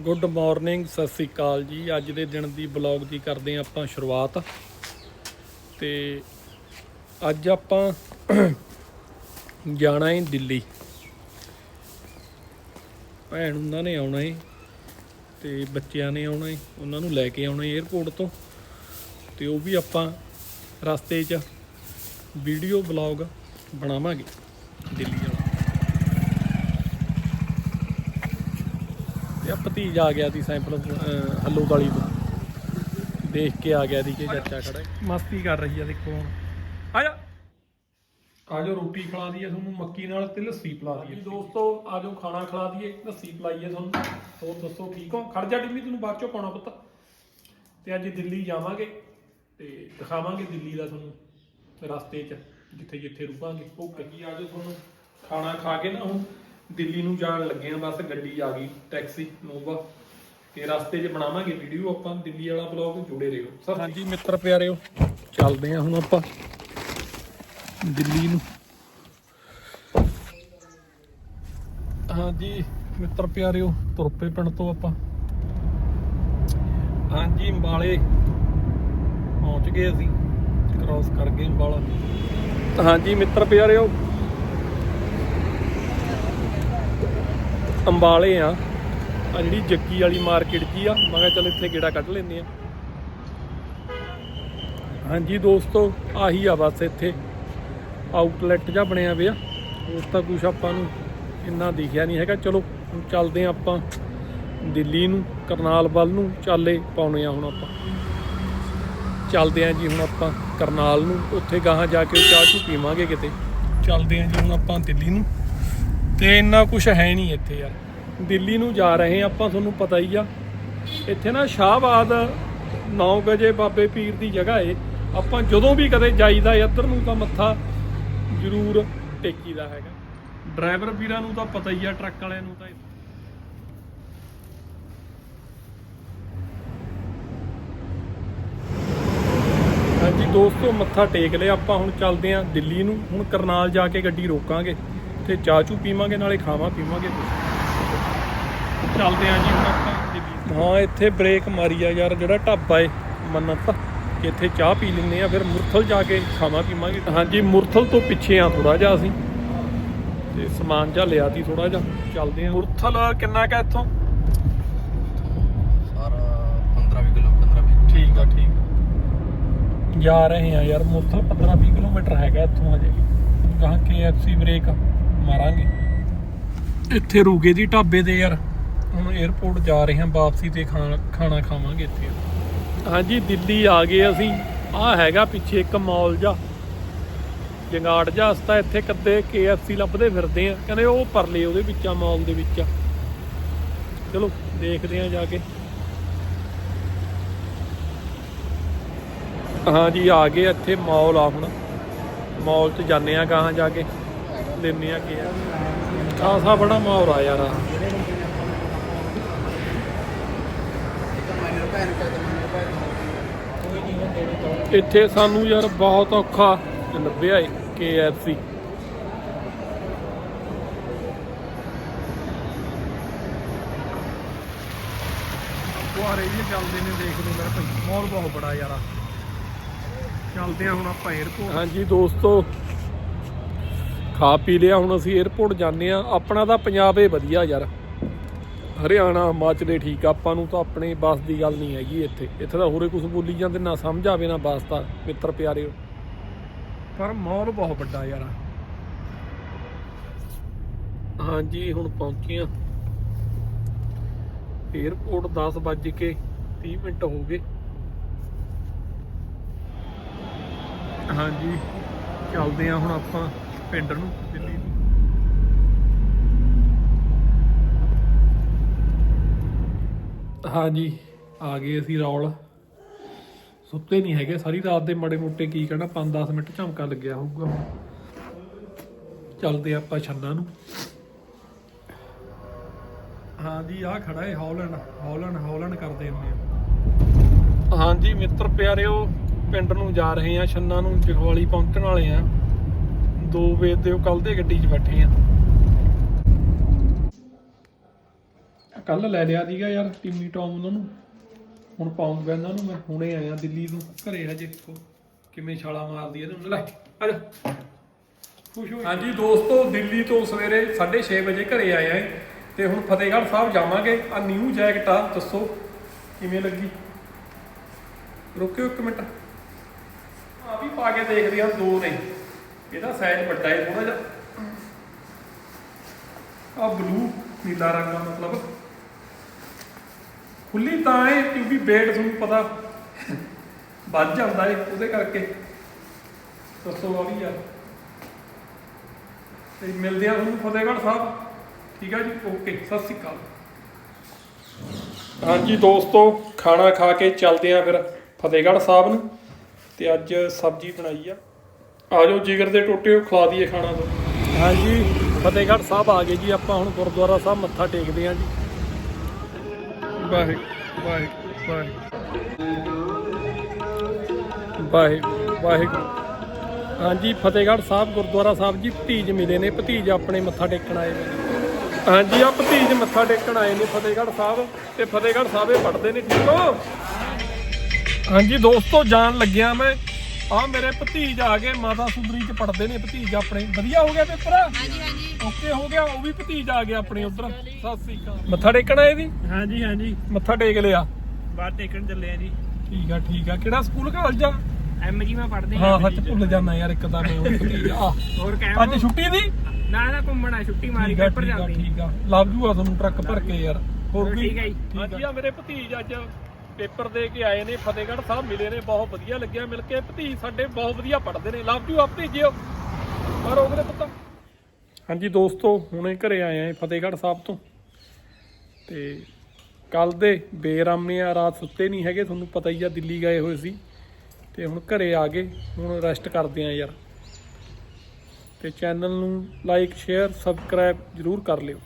Good morning Sat Sri ਅਕਾਲ ਜੀ। ਅੱਜ ਦੇ ਦਿਨ ਦੀ ਬਲੌਗ ਦੀ ਕਰਦੇ ਹਾਂ ਆਪਾਂ ਸ਼ੁਰੂਆਤ। ਤੇ ਅੱਜ ਆਪਾਂ ਜਾਣਾ ਹੈ ਦਿੱਲੀ। ਭੈਣ ਉਹਨਾਂ ਨੇ ਆਉਣਾ ਹੈ ਤੇ ਬੱਚਿਆਂ ਨੇ ਆਉਣਾ ਹੈ ਉਹਨਾਂ ਨੂੰ ਲੈ ਕੇ ਆਉਣਾ ਹੈ 에어ਪੋਰਟ ਤੋਂ। ਤੇ ਉਹ ਵੀ ਆਪਾਂ ਰਸਤੇ 'ਚ ਵੀਡੀਓ ਬਲੌਗ ਬਣਾਵਾਂਗੇ ਦਿੱਲੀ ਵਾਲਾ ਇਹ ਭਤੀਜ ਆ ਗਿਆ ਸੀ ਸੈਂਪਲ ਅਹ, ਹੱਲੋ ਵਾਲੀ ਤੋਂ। ਦੇਖ ਕੇ ਆ ਗਿਆ ਦੀ ਕਿ ਚਾਚਾ ਖੜਾ। ਮਸਤੀ ਕਰ ਰਹੀ ਆ ਦੇਖੋ ਹੁਣ। ਆ ਜਾ ਆ ਜਾਓ ਰੋਟੀ ਖਿਲਾ ਦਈਏ ਤੁਹਾਨੂੰ ਮੱਕੀ ਨਾਲ ਤੇ ਲੱਸੀ ਪਿਲਾ ਦਈਏ। ਦੋਸਤੋ ਆ ਜਾਓ ਖਾਣਾ ਖਿਲਾ ਦਈਏ ਲੱਸੀ ਪਿਲਾਈਏ ਤੁਹਾਨੂੰ। ਹੋਰ ਦੱਸੋ ਠੀਕ ਹੋ? ਖੜ ਜਾ ਡਿੰਮੀ ਤੈਨੂੰ ਬਾਅਦ ਚੋਂ ਪਾਉਣਾ ਪੁੱਤ। ਤੇ ਅੱਜ ਦਿੱਲੀ ਜਾਵਾਂਗੇ ਤੇ ਦਿਖਾਵਾਂਗੇ ਦਿੱਲੀ ਦਾ ਤੁਹਾਨੂੰ ਰਸਤੇ 'ਚ ਜਿੱਥੇ ਜਿੱਥੇ ਰੁਕਾਂਗੇ। ਓਕੇ। ਜੀ ਆ ਜਾਓ ਤੁਹਾਨੂੰ ਖਾਣਾ ਖਾ ਕੇ ਨਾ ਹੁਣ। ਦਿੱਲੀ ਨੂੰ ਜਾਣ ਲੱਗੇ ਆ, ਬਸ ਗੱਡੀ ਆ ਗਈ, ਟੈਕਸੀ, ਨੋਵਾ। ਤੇ ਰਸਤੇ 'ਚ ਬਣਾਵਾਂਗੇ ਵੀਡੀਓ ਆਪਾਂ, ਦਿੱਲੀ ਵਾਲਾ ਬਲੌਗ ਜੁੜੇ ਰਹੋ। ਸਰ ਹਾਂਜੀ, ਮਿੱਤਰ ਪਿਆਰਿਓ ਚੱਲਦੇ ਆ ਹੁਣ ਆਪਾਂ ਦਿੱਲੀ ਨੂੰ। ਹਾਂਜੀ, ਮਿੱਤਰ ਪਿਆਰਿਓ, ਤੁਰਪੇ ਪਿੰਡ ਤੋਂ ਆਪਾਂ। ਹਾਂਜੀ, ਅੰਬਾਲੇ ਪਹੁੰਚ ਗਏ ਅਸੀਂ ਕ੍ਰਾਸ ਕਰ ਗਏ ਅੰਬਾਲਾ। ਹਾਂਜੀ, ਮਿੱਤਰ ਪਿਆਰਿਓ ਅੰਬਾਲੇ ਆ। ਆ ਜਿਹੜੀ ਜੱਕੀ ਵਾਲੀ ਮਾਰਕੀਟ ਜੀ ਆ। ਮੈਂ ਕਿਹਾ ਚੱਲ ਇੱਥੇ ਗੇੜਾ ਕੱਢ ਲੈਂਦੇ ਆ। ਹਾਂਜੀ ਦੋਸਤੋ, ਆਹੀ ਆ ਬਸ ਇੱਥੇ। ਆਊਟਲੈਟ ਜਾਂ ਬਣਿਆ ਪਿਆ। ਉਸ ਤਾਂ ਕੁਛ ਆਪਾਂ ਨੂੰ ਇੰਨਾ ਦਿਖਿਆ ਨਹੀਂ ਹੈਗਾ। ਚਲੋ ਚੱਲਦੇ ਆ ਆਪਾਂ ਦਿੱਲੀ ਨੂੰ, ਕਰਨਾਲ ਵੱਲ ਨੂੰ। ਚਾਲੇ ਪਾਉਣੇ ਆ ਹੁਣ ਆਪਾਂ। ਚੱਲਦੇ ਆ ਜੀ ਹੁਣ ਆਪਾਂ ਕਰਨਾਲ ਨੂੰ। ਉੱਥੇ ਗਾਹਾਂ ਜਾ ਕੇ ਚਾਹ ਚੂ ਪੀਵਾਂਗੇ ਕਿਤੇ। ਚੱਲਦੇ ਆ ਜੀ ਹੁਣ ਆਪਾਂ ਦਿੱਲੀ ਨੂੰ। ਤੇ ਇੰਨਾ ਕੁਝ ਹੈ ਨਹੀਂ ਇੱਥੇ ਯਾਰ। ਦਿੱਲੀ ਨੂੰ ਜਾ ਰਹੇ ਆਪਾਂ, ਤੁਹਾਨੂੰ ਪਤਾ ਹੀ ਆ। ਇੱਥੇ ਨਾ ਸ਼ਾਹਬਾਦ 9 ਵਜੇ ਬਾਬੇ ਪੀਰ ਦੀ ਜਗ੍ਹਾ ਏ। ਆਪਾਂ ਜਦੋਂ ਵੀ ਕਦੇ ਜਾਈਦਾ ਇੱਧਰ ਨੂੰ ਤਾਂ ਮੱਥਾ ਜ਼ਰੂਰ ਟੇਕੀਦਾ ਹੈਗਾ। ਡਰਾਈਵਰ ਵੀਰਾਂ ਨੂੰ ਤਾਂ ਪਤਾ ਹੀ ਆ, ਟਰੱਕ ਵਾਲਿਆਂ ਨੂੰ ਤਾਂ ਹਾਂਜੀ ਦੋਸਤੋ, ਮੱਥਾ ਟੇਕ ਲਿਆ ਆਪਾਂ, ਹੁਣ ਚੱਲਦੇ ਆਂ ਦਿੱਲੀ ਨੂੰ। ਹੁਣ ਕਰਨਾਲ ਜਾ ਕੇ ਗੱਡੀ ਰੋਕਾਂਗੇ। ਤੇ ਚਾਹ ਚੂ ਪੀਵਾਂਗੇ ਨਾਲੇ ਖਾਵਾਂ ਪੀਵਾਂਗੇ ਕੁਛ। ਚੱਲਦੇ ਆਂ ਜੀ ਹੁਣ ਆਪਾਂ ਦਿੱਲੀ ਹਾਂ ਇੱਥੇ ਬ੍ਰੇਕ ਮਾਰੀ ਆ ਯਾਰ ਜਿਹੜਾ ਢਾਬਾ ਏ ਮੰਨਤ ਇੱਥੇ ਚਾਹ ਪੀ ਲੈਂਦੇ ਆ ਫਿਰ ਮੁਰਥਲ ਜਾ ਕੇ ਖਾਵਾਂ ਪੀਵਾਂਗੇ। ਹਾਂਜੀ ਮੁਰਥਲ ਤੋਂ ਪਿੱਛੇ ਆ ਥੋੜਾ ਜਿਹਾ ਅਸੀਂ। ਤੇ ਸਮਾਨ ਜਿਹਾ ਲਿਆ ਤੀ ਥੋੜਾ ਜਿਹਾ ਚੱਲਦੇ ਆ। ਮੁਰਥਲ ਕਿੰਨਾ ਕਾ ਇੱਥੋਂ? ਸਾਰਾ 15 20 ਕਿਲੋ 15 20 ਠੀਕ ਆ ਠੀਕ ਆ। ਜਾ ਰਹੇ ਆ ਯਾਰ ਮੁਰਥਲ 15 20 ਕਿਲੋਮੀਟਰ ਹੈਗਾ ਇੱਥੋਂ ਅਜੇ ਗਾਂ KFC ਬ੍ਰੇਕ ਮਾਰਾਂਗੇ। ਇੱਥੇ ਰੁਕੇ ਦੀ ਢਾਬੇ ਤੇ ਯਾਰ। ਹੁਣ 에어ਪੋਰਟ ਜਾ ਰਹੇ ਹਾਂ, ਵਾਪਸੀ ਤੇ ਖਾਣਾ ਖਾਣਾ ਖਾਵਾਂਗੇ ਇੱਥੇ। ਹਾਂਜੀ, ਦਿੱਲੀ ਆ ਗਏ ਅਸੀਂ। ਆ ਹੈਗਾ ਪਿੱਛੇ ਇੱਕ ਮਾਲ ਜਾ। ਜੰਗਾੜ ਜਾ ਹਸਤਾ ਇੱਥੇ ਕੱਦੇ KFC ਲੱਭਦੇ ਫਿਰਦੇ ਆ। ਕਹਿੰਦੇ ਉਹ ਪਰਲੇ ਉਹਦੇ ਵਿੱਚ ਆ ਮਾਲ ਦੇ ਵਿੱਚ। ਆ ਚਲੋ, ਦੇਖਦੇ ਆ ਜਾ ਕੇ। ਹਾਂਜੀ, ਆ ਗਏ ਇੱਥੇ ਮਾਲ ਆ ਹੁਣ। ਮਾਲ 'ਚ ਜਾਂਦੇ ਆ ਗਾਹਾਂ ਜਾ ਕੇ। ਲੈਨੇ ਆ ਕੀ ਖਾਸਾ ਬੜਾ ਮਾਲ ਆ ਯਾਰ ਆਹ। ਇੱਥੇ ਸਾਨੂੰ ਯਾਰ ਬਹੁਤ ਔਖਾ ਲੱਭਿਆ ਏ KFC ਕੁਆਰੇ ਜੀ ਚੱਲਦੇ ਨੇ ਦੇਖ ਲਓ ਮੇਰੇ ਭਾਈ ਮਾਲ ਬਹੁਤ ਬੜਾ ਯਾਰ ਚੱਲਦੇ ਆ ਹੁਣ ਆਪਾਂ 에어ਪੋਰਟ ਹਾਂਜੀ ਦੋਸਤੋ ਖਾ ਪੀ ਲਿਆ, ਹੁਣ ਅਸੀਂ 에어ਪੋਰਟ ਜਾਂਦੇ ਆ ਆਪਣਾ ਤਾਂ ਪੰਜਾਬ ਏ ਵਧੀਆ ਯਾਰ। ਹਰਿਆਣਾ, ਹਿਮਾਚਲੇ ਠੀਕ ਆਪਾਂ ਨੂੰ ਤਾਂ ਆਪਣੇ ਬਸ ਦੀ ਗੱਲ ਨਹੀਂ ਹੈਗੀ ਇੱਥੇ। ਇੱਥੇ ਤਾਂ ਹੋਰੇ ਕੁਝ ਬੋਲੀ ਜਾਂਦੇ, ਨਾ ਸਮਝ ਆਵੇ ਨਾ ਵਾਸਤਾ ਮਿੱਤਰ ਪਿਆਰਿਓ। ਪਰ ਮੌਲ ਬਹੁਤ ਵੱਡਾ ਯਾਰ। ਹਾਂਜੀ, ਹੁਣ ਪਹੁੰਚੇ ਆ 에어ਪੋਰਟ 10 ਵਜੇ ਕੇ 30 ਮਿੰਟ ਹੋ ਗਏ। ਹਾਂਜੀ, ਚੱਲਦੇ ਆ ਹੁਣ ਆਪਾਂ। ਪਿੰਡ ਨੂੰ ਦਿੱਲੀ ਨੂੰ। ਹਾਂਜੀ ਆ ਗਏ ਅਸੀਂ ਰੌਲ। ਸੁੱਤੇ ਨਹੀਂ ਹੈਗੇ ਸਾਰੀ ਰਾਤ ਦੇ ਮੜੇ ਮੋਟੇ ਕੀ ਕਹਿਣਾ 5-10 ਮਿੰਟ ਝਮਕਾ ਲੱਗਿਆ ਹੋਊਗਾ। ਚੱਲਦੇ ਆਪਾਂ ਛੰਨਾ ਨੂੰ। ਹਾਂਜੀ ਆ ਖੜਾ ਹੈ ਹੌਲੈਂਡ ਹੌਲੈਂਡ ਹੌਲੈਂਡ ਕਰਦੇ ਹੁੰਦੇ ਆ। ਹਾਂਜੀ ਮਿੱਤਰ ਪਿਆਰਿਓ ਪਿੰਡ ਨੂੰ ਜਾ ਰਹੇ ਆ ਛੰਨਾ ਨੂੰ ਜਗਵਾਲੀ ਪਹੁੰਚਣ ਵਾਲੇ ਆ 2 ਵਜੇ ਤੇ ਉਹ ਕੱਲ ਦੇ ਗੱਡੀ 'ਚ ਬੈਠੇ ਆ। ਕੱਲ ਲੈ ਲਿਆ ਸੀਗਾ ਯਾਰ ਟਿੰਮੀ ਟੌਮ ਉਹਨਾਂ ਨੂੰ। ਹੁਣ ਪਾਉਂਗਾ ਇਹਨਾਂ ਨੂੰ, ਮੈਂ ਹੁਣੇ ਆਇਆ ਦਿੱਲੀ ਤੋਂ, ਘਰੇ ਹਜੇ ਦੇਖੋ ਕਿਵੇਂ ਛਾਲਾ ਮਾਰਦੀ ਹੈ ਇਹਨੂੰ ਲੈ, ਆ ਜਾ। ਖੁਸ਼ ਹੋ ਹਾਂਜੀ ਦੋਸਤੋ, ਦਿੱਲੀ ਤੋਂ ਸਵੇਰੇ 6:30 ਵਜੇ ਘਰੇ ਆਇਆ ਆਂ ਤੇ ਹੁਣ ਫਤਿਹਗੜ੍ਹ ਸਾਹਿਬ ਜਾਵਾਂਗੇ। ਆ ਨਿਊ ਜੈਕਟ ਆ, ਦੱਸੋ ਕਿਵੇਂ ਲੱਗੀ? ਰੁਕਿਓ ਇੱਕ ਮਿੰਟ। ਆ ਵੀ ਪਾ ਕੇ ਦੇਖਦੇ ਆ, ਦੋ ਨੇ। ਇਹਦਾ ਸਾਈਜ਼ ਵੱਡਾ ਹੈ ਥੋੜਾ ਜਿਹਾ। ਆ ਬਲੂ ਨੀਲਾ ਰੰਗ ਦਾ ਮਤਲਬ। ਖੁੱਲੀ ਤਾਂ ਹੈ ਕਿਉਂਕਿ weight ਤੁਹਾਨੂੰ ਪਤਾ ਵੱਧ ਜਾਂਦਾ ਹੈ ਉਹਦੇ ਕਰਕੇ। ਦੱਸੋ ਆ ਵੀ ਯਾਰ ਤੇ ਮਿਲਦੇ ਆ ਤੁਹਾਨੂੰ ਫਤਿਹਗੜ੍ਹ ਸਾਹਿਬ। ਠੀਕ ਆ ਜੀ, ਓਕੇ, ਸਤਿ ਸ਼੍ਰੀ ਅਕਾਲ। ਹਾਂਜੀ ਦੋਸਤੋ, ਖਾਣਾ ਖਾ ਕੇ ਚੱਲਦੇ ਆ ਫਿਰ ਫਤਿਹਗੜ੍ਹ ਸਾਹਿਬ ਨੂੰ। ਤੇ ਅੱਜ ਸਬਜ਼ੀ ਬਣਾਈ ਆ। ਆ ਜਾਓ, ਜਿਗਰ ਦੇ ਟੋਟੇ ਖਵਾ ਦਈਏ ਖਾਣਾ ਤੋਂ। ਹਾਂਜੀ, ਫਤਿਹਗੜ੍ਹ ਸਾਹਿਬ ਆ ਗਏ ਜੀ ਆਪਾਂ ਹੁਣ ਗੁਰਦੁਆਰਾ ਸਾਹਿਬ ਮੱਥਾ ਟੇਕਦੇ ਆ ਜੀ। ਵਾਹਿਗੁਰੂ ਵਾਹਿਗੁਰੂ ਵਾਹਿਗੁਰੂ ਵਾਹਿਗੁਰੂ। ਵਾਹਿਗੁਰੂ ਹਾਂਜੀ, ਫਤਿਹਗੜ੍ਹ ਸਾਹਿਬ, ਗੁਰਦੁਆਰਾ ਸਾਹਿਬ ਜੀ ਭਤੀਜ ਮਿਲੇ ਨੇ, ਭਤੀਜ ਆਪਣੇ ਮੱਥਾ ਟੇਕਣ ਆਏ ਨੇ। ਹਾਂਜੀ ਆ ਭਤੀਜ ਮੱਥਾ ਟੇਕਣ ਆਏ ਨੇ ਫਤਿਹਗੜ੍ਹ ਸਾਹਿਬ ਤੇ ਫਤਿਹਗੜ੍ਹ ਸਾਹਿਬ ਇਹ ਪੜਦੇ ਨੇ, ਠੀਕ ਹੋ? ਹਾਂਜੀ, ਦੋਸਤੋ, ਜਾਣ ਲੱਗਿਆ ਮੈਂ। ਆ ਮੇਰੇ ਭਤੀਜ ਆ ਗਏ ਮਾਤਾ ਸੁੰਦਰੀ ਚ ਪੜਦੇ ਨੇ ਭਤੀਜ ਆਪਣੇ। ਵਧੀਆ ਹੋ ਗਿਆ ਪੇਪਰ? ਹਾਂਜੀ ਹਾਂਜੀ। ਓਕੇ ਹੋ ਗਿਆ ਉਹ ਵੀ ਭਤੀਜ ਆ ਗਿਆ ਆਪਣੇ ਉਧਰ। ਸਤਿ ਸ੍ਰੀ ਅਕਾਲ। ਮੱਥਾ ਟੇਕਣ ਆਏ ਦੀ ਹਾਂਜੀ ਹਾਂਜੀ। ਮੱਥਾ ਟੇਕ ਲਿਆ। ਬਾਹਰ ਟੇਕਣ ਚੱਲੇ ਆ ਜੀ। ਠੀਕ ਆ ਠੀਕ ਆ। ਕਿਹੜਾ ਸਕੂਲ ਕਾਲਜ ਆ? ਐਮ ਜੀ ਮੈਂ ਪੜ੍ਹਦੇ ਹਾਂ ਸੱਚ ਭੁੱਲ ਜਾਂਦਾ ਯਾਰ ਇੱਕ ਤਾਂ ਮੈਂ ਉਹ ਭਤੀਜ ਆ। ਹੋਰ ਅੱਜ ਕਹਿ ਛੁੱਟੀ ਦੀ? ਨਾ ਨਾ ਘੁੰਮਣਾ ਛੁੱਟੀ ਮਾਰੀ ਪੇਪਰ ਠੀਕ ਆ ਜਾਂਦੀ ਠੀਕ ਆ। ਲੱਭ ਜੂਗਾ ਤੁਹਾਨੂੰ ਟਰੱਕ ਭਰ ਕੇ ਯਾਰ। ਹੋਰ ਕੀ? ਠੀਕ ਆ ਜੀ। ਹਾਂਜੀ ਆ। ਮੇਰੇ ਭਤੀਜ ਅੱਜ। ਪੇਪਰ ਦੇ ਕੇ ਆਏ ਨੇ, ਫਤਿਹਗੜ੍ਹ ਸਾਹਿਬ ਮਿਲੇ ਨੇ, ਬਹੁਤ ਵਧੀਆ ਲੱਗਿਆ ਮਿਲ ਕੇ। ਭਤੀ ਸਾਡੇ ਬਹੁਤ ਵਧੀਆ ਪੜ੍ਹਦੇ ਨੇ। ਲਵ ਯੂ ਆ ਭਤੀਜਿਓ। ਪਰ ਉਹਦੇ ਪੁੱਤ। ਹਾਂਜੀ ਦੋਸਤੋ, ਹੁਣੇ ਘਰੇ ਆਏ ਆਂ ਫਤਿਹਗੜ੍ਹ ਸਾਹਿਬ ਤੋਂ। ਤੇ ਕੱਲ ਦੇ ਬੇਰਾਮੇ ਆ, ਰਾਤ ਸੁੱਤੇ ਨਹੀਂ ਹੈਗੇ, ਤੁਹਾਨੂੰ ਪਤਾ ਹੀ ਆ, ਦਿੱਲੀ ਗਏ ਹੋਏ ਸੀ। ਤੇ ਹੁਣ ਘਰੇ ਆ ਗਏ, ਹੁਣ ਰੈਸਟ ਕਰਦੇ ਆ ਯਾਰ। ਤੇ ਚੈਨਲ ਨੂੰ ਲਾਈਕ ਸ਼ੇਅਰ ਸਬਸਕ੍ਰਾਈਬ ਜਰੂਰ ਕਰ ਲਿਓ।